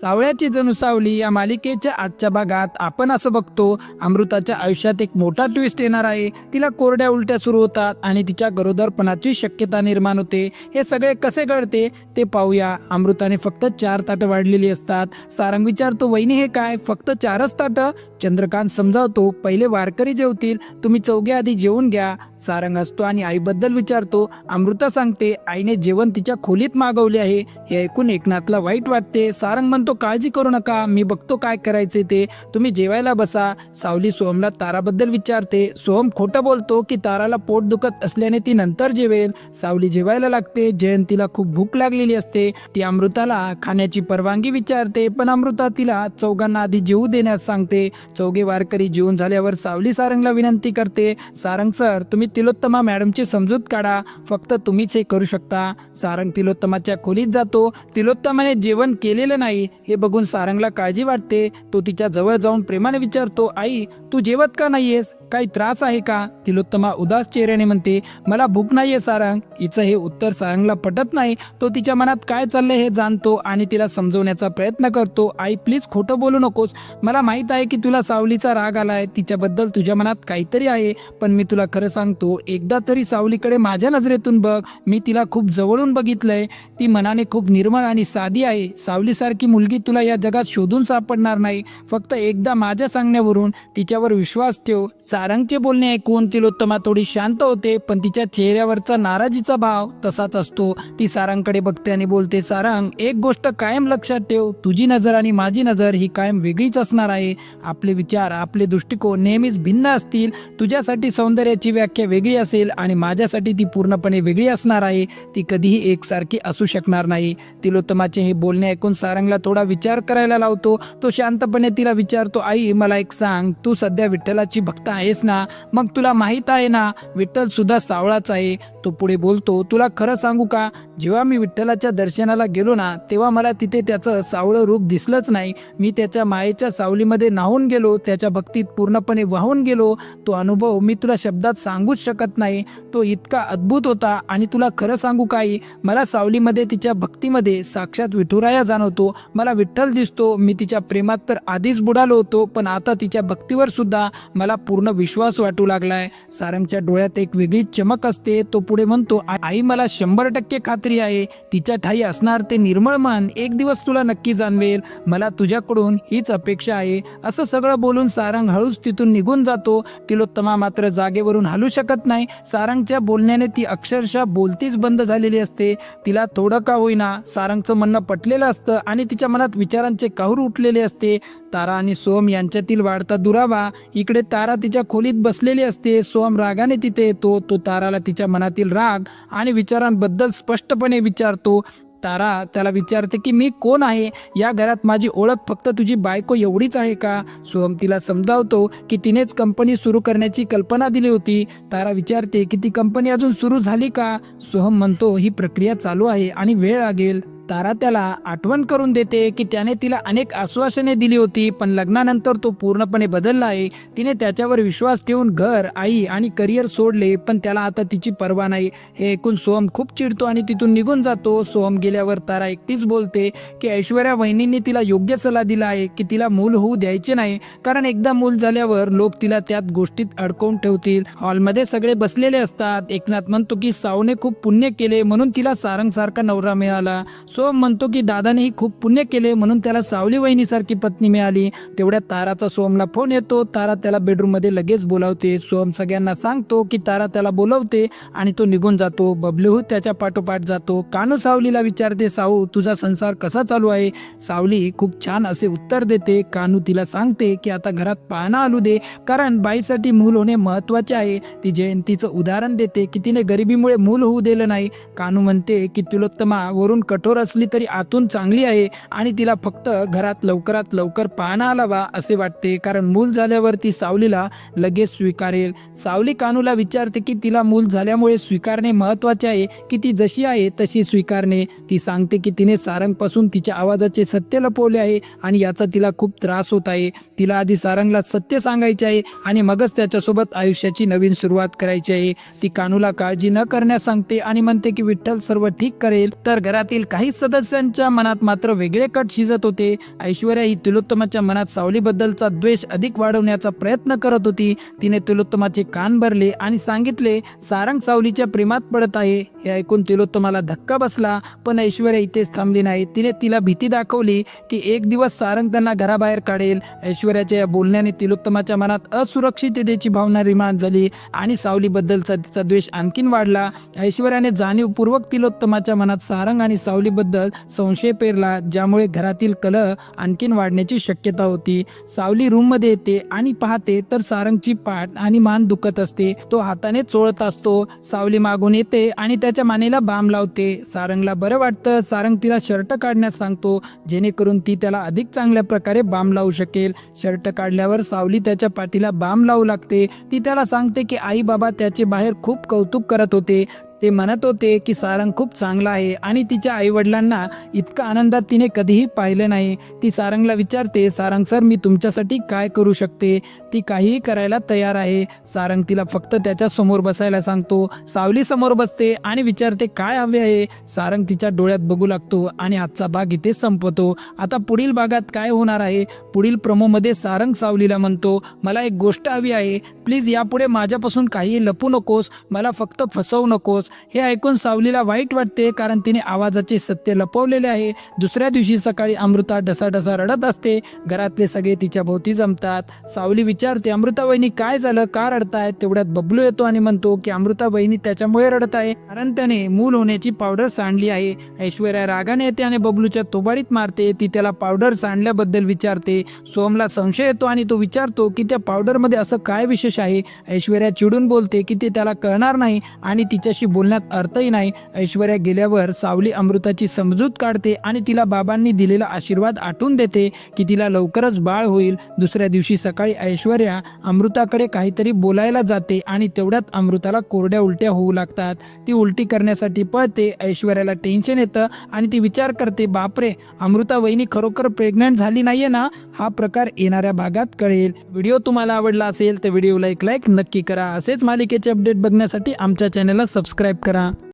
सावळ्याची जणू सावली या मालिकेच्या आजच्या भागात आपण असं बघतो अमृताच्या आयुष्यात एक मोठा ट्विस्ट येणार आहे. तिला कोरड्या उलट्या सुरू होतात आणि तिच्या गरोदरपणाची शक्यता निर्माण होते. हे सगळे कसे घडते ते पाहूया. अमृताने फक्त चार ताटं वाढलेली असतात. सारंग विचारतो वहिनी हे काय? फक्त चारच ताटं? चंद्रकांत समजावतो पहिले वारकरी जेवतील. तुम्ही चौघे आधी जेवून घ्या. सारंग असतो आणि आईबद्दल विचारतो अमृता सांगते आईने जेवण तिच्या खोलीत मागवले आहे. हे ऐकून एकनाथला वाईट वाटते. सारंग म्हणतो काळजी करू नका मी बघतो काय करायचे ते. तुम्ही जेवायला बसा. सावली सोहमला ताराबद्दल विचारते. सोहम खोटं बोलतो की ताराला पोट दुखत असल्याने ती नंतर जेवेल. सावली जेवायला लागते. जयंतीला खूप भूक लागलेली असते. ती अमृताला खाण्याची परवानगी विचारते पण अमृता तिला चौघांना आधी जेवू देण्यास सांगते. चौघे वारकरी जेवून झाल्यावर सावली सारंगला विनंती करते सारंग सर तुम्ही तिलोत्तमा मॅडमची समजूत काढा. फक्त तुम्हीच हे करू शकता. सारंग तिलोत्तमाच्या खोलीत जातो. तिलोत्तमाने जेवण केलेलं नाही. हे बघून सारंगला काळजी वाटते. तो तिच्या जवळ जाऊन प्रेमाने विचारतो आई तू जेवत का नाहीयेस? काही त्रास आहे का? तिलोत्तमा उदास चेहऱ्याने म्हणते मला भूक नाहीये सारंग. हिचं हे उत्तर सारंगला पटत नाही. तो तिच्या मनात काय चाललंय हे जाणतो आणि तिला समजवण्याचा प्रयत्न करतो. आई प्लीज खोटं बोलू नकोस. मला माहीत आहे की तुला सावलीचा राग आलाय. तिच्याबद्दल तुझ्या मनात काहीतरी आहे. पण मी तुला खरं सांगतो एकदा तरी सावलीकडे माझ्या नजरेतून बघ. मी तिला खूप जवळून बघितलंय. ती मनाने खूप निर्मळ आणि साधी आहे. सावलीसारखी मुलगी तुला या जगात शोधून सापडणार नाही. फक्त एकदा माझ्या सांगण्यावरून तिच्यावर विश्वास ठेव. सारंगचे बोलणे ऐकून तिलोत्तमा थोडी शांत होते पण तिच्या चेहऱ्यावरचा नाराजीचा भाव तसाच असतो. ती सारंगकडे बघते आणि बोलते सारंग एक गोष्ट कायम लक्षात ठेव. तुझी नजर आणि माझी नजर ही कायम वेगळीच असणार आहे. आपले विचार आपले दृष्टिकोन नेहमीच भिन्न असतील. तुझ्यासाठी सौंदर्याची व्याख्या वेगळी असेल आणि माझ्यासाठी ती पूर्णपणे वेगळी असणार आहे. ती कधीही एकसारखी असू शकणार नाही. तिलोत्तमाचे हे बोलणे ऐकून सारंगला थोडा विचार करायला लावतो तो शांतपणे तिला विचारतो आई मला एक सांग तू सध्या विठ्ठलाची भक्त आहेस ना? मग तुला माहीत आहे ना विठ्ठल सुद्धा सावळाच आहे. तो पुढे बोलतो तुला खरं सांगू का? जेव्हा मी विठ्ठलाच्या दर्शनाला गेलो ना तेव्हा मला तिथे त्याचं सावळं रूप दिसलंच नाही. मी त्याच्या मायेच्या सावलीमध्ये न्हावून गेलो त्याच्या भक्तीत पूर्णपणे वाहून गेलो. तो अनुभव मी तुला शब्दात सांगूच शकत नाही. तो इतका अद्भुत होता आणि तुला खरं सांगू काही मला सावलीमध्ये तिच्या भक्तीमध्ये साक्षात विठुराया जाणवतो. मला विठ्ठल दिसतो. मी तिच्या प्रेमात तर आधीच बुडालो होतो पण आता तिच्या भक्तीवर सुद्धा मला पूर्ण विश्वास वाटू लागलाय. सारंगच्या डोळ्यात एक वेगळी चमक असते. तो पुढे म्हणतो आई मला शंभर टक्के खात्री आहे. तिच्या ठाई असणार ते निर्मळ मन. एक दिवस तुला नक्की जाणवेल. मला तुझ्याकडून हीच अपेक्षा आहे. असं सगळं बोलून सारंग हळूच तिथून निघून जातो. तिलोत्तमा मात्र जागेवरून हलू शकत नाही. सारंगच्या बोलण्याने ती अक्षरशः बोलतीच बंद झालेली असते. तिला थोडं का होईना सारंगचं म्हणणं पटलेलं असतं आणि तिच्या मनात विचारांचे काहूर उठलेले असते. तारा आणि सोम यांच्यातील वाढता दुरावा इकडे तारा तिच्या खोलीत बसलेली असते. सोम रागाने तिथे येतो. तो ताराला तिच्या मनातील राग आणि विचारांबद्दल स्पष्टपणे विचारतो. तारा त्याला विचारते की मी कोण आहे? या घरात माझी ओळख फक्त तुझी बायको एवढीच आहे का? सोहम तिला समजावतो की तिनेच कंपनी सुरू करण्याची कल्पना दिली होती. तारा विचारते की ती कंपनी अजून सुरू झाली का? सोहम म्हणतो ही प्रक्रिया चालू आहे आणि वेळ लागेल. तारा त्याला आठवण करून देते की त्याने तिला अनेक आश्वासने दिली होती पण लग्नानंतर तो पूर्णपणे बदलला आहे. तिने त्याच्यावर विश्वास ठेवून घर आई आणि करिअर सोडले पण त्याला आता तिची पर्वा नाही. हे ऐकून सोहम खूप चिडतो आणि तिथून निघून जातो. सोहम गेल्यावर तारा एकटीच बोलते की ऐश्वर्या वहिनींनी तिला योग्य सल्ला दिला आहे की तिला मूल होऊ द्यायचे नाही कारण एकदा मूल झाल्यावर लोक तिला त्यात गोष्टीत अडकवून ठेवतील. हॉलमध्ये सगळे बसलेले असतात. एकनाथ म्हणतो की सावने खूप पुण्य केले म्हणून तिला सारंगसारखा नवरा मिळाला. सोम म्हणतो की दादानेही खूप पुण्य केले म्हणून त्याला सावली वहिनीसारखी पत्नी मिळाली. तेवढ्या ताराचा सोमला फोन येतो. तारा त्याला बेडरूममध्ये लगेच बोलावते. सोम सगळ्यांना सांगतो की तारा त्याला बोलवते आणि तो निघून जातो. बबलूहू त्याच्या पाठोपाठ जातो. कानू सावलीला विचारते साऊ तुझा संसार कसा चालू आहे? सावली खूप छान असे उत्तर देते. कानू तिला सांगते की आता घरात पाहणा आलू दे कारण बाईसाठी मूल होणे महत्त्वाचे आहे. ती जयंतीचं उदाहरण देते की तिने गरिबीमुळे मूल होऊ दिलं नाही. कानू म्हणते की तिलोत्तमा वरून कठोर असली तरी आतून चांगली आहे आणि तिला फक्त घरात लवकरात लवकर पाहणं आलावा असे वाटते. कारण मूल झाल्यावर ती सावलीला लगेच स्वीकारेल. सावली कानूला विचारते की तिला मूल झाल्यामुळे स्वीकारणे महत्त्वाचे आहे की ती जशी आहे तशी स्वीकारणे. ती सांगते की तिने सारंगपासून तिच्या आवाजाचे सत्य लपवले आहे आणि याचा तिला खूप त्रास होत आहे. तिला आधी सारंगला सत्य सांगायचे आहे आणि मगच त्याच्यासोबत आयुष्याची नवीन सुरुवात करायची आहे. ती कानूला काळजी न करण्यास सांगते आणि म्हणते की विठ्ठल सर्व ठीक करेल. तर घरातील काही सदस्यांच्या मनात मात्र वेगळे कट शिजत होते. ऐश्वर्या ही तिलोत्तमाच्या मनात सावलीबद्दलचा द्वेष अधिक वाढवण्याचा प्रयत्न करत होती. तिने तिलोत्तमाचे कान भरले आणि सांगितले सारंग सावलीच्या प्रेमात पडत आहे. हे ऐकून तिलोत्तमाला धक्का बसला पण ऐश्वर्या इथेच थांबली नाही. तिने तिला भीती दाखवली की एक दिवस सारंग त्यांना घराबाहेर काढेल. ऐश्वर्याच्या या बोलण्याने तिलोत्तमाच्या मनात असुरक्षिततेची भावना निर्माण झाली आणि सावलीबद्दलचा तिचा द्वेष आणखीन वाढला. ऐश्वर्याने जाणीवपूर्वक तिलोत्तमाच्या मनात सारंग आणि सावलीबद्दल संशय पेरला ज्यामुळे घरातील कलह आणखीन वाढण्याची शक्यता होती. सावली रूममध्ये येते आणि पाहते तर सारंगची पाठ आणि मान दुखत असते. तो हाताने चोळत असतो. सावली मागून येते आणि त्याच्या मानेला बाम लावते. सारंगला बरं वाटतं. सारंग तिला शर्ट काढण्यास सांगतो. जेणेकरून ती त्याला अधिक चांगल्या प्रकारे बाम लावू शकेल. शर्ट काढल्यावर सावली त्याच्या पाठीला बाम लावू लागते. ती त्याला सांगते की आई बाबा त्याचे बाहेर खूप कौतुक करत होते. ते म्हणत होते की सारंग खूप चांगला आहे आणि तिच्या आईवडिलांना इतका आनंदात तिने कधीही पाहिलं नाही. ती सारंगला विचारते सारंग सर मी तुमच्यासाठी काय करू शकते? ती काहीही करायला तयार आहे. सारंग तिला फक्त त्याच्यासमोर बसायला सांगतो. सावली समोर बसते आणि विचारते काय हवे आहे? सारंग तिच्या डोळ्यात बघू लागतो आणि आजचा भाग इथे संपतो. आता पुढील भागात काय होणार आहे? पुढील प्रमोमध्ये सारंग सावलीला म्हणतो मला एक गोष्ट हवी आहे. प्लीज यापुढे माझ्यापासून काही लपू नकोस. मला फक्त फसवू नकोस. हे ऐकून सावलीला वाईट वाटते कारण तिने आवाजाचे सत्य लपवलेले आहे. दुसऱ्या दिवशी सकाळी अमृता डसाडसा रडत असते. घरातले सगळे तिच्या भोवती जमतात. सावली विचारते अमृता वहिनी काय झालं? का रडताय? तेवढ्यात बबलू येतो आणि म्हणतो की अमृता वहिनी त्याच्यामुळे रडत आहे. कारण त्याने मूल होण्याची पावडर सांडली आहे. ऐश्वर्या रागाने येते आणि बबलूच्या तोबाडीत मारते. ती त्याला पावडर सांडल्याबद्दल विचारते. सोमला संशय येतो आणि तो विचारतो की त्या पावडरमध्ये असं काय विशेष आहे? ऐश्वर्या चिडून बोलते की ते त्याला कळणार नाही आणि तिच्याशी बोलण्यात अर्थही नाही. ऐश्वर्या गेल्यावर सावली अमृताची समजूत काढते आणि तिला बाबांनी दिलेला आशीर्वाद आठवून देते की तिला लवकरच बाळ होईल. दुसऱ्या दिवशी सकाळी ऐश्वर्या अमृताकडे काहीतरी बोलायला जाते आणि तेवढ्यात अमृताला कोरड्या उलट्या होऊ लागतात. ती उलटी करण्यासाठी पळते ऐश्वर्याला टेन्शन येतं आणि ती विचार करते बापरे अमृता वहिनी खरोखर प्रेग्नंट झाली नाहीये ना? हा प्रकार येणाऱ्या भागात कळेल. व्हिडिओ तुम्हाला आवडला असेल तर व्हिडिओला एक लाईक नक्की करा. असेच मालिकेचे अपडेट बघण्यासाठी आमच्या चॅनलला सबस्क्राईब करा.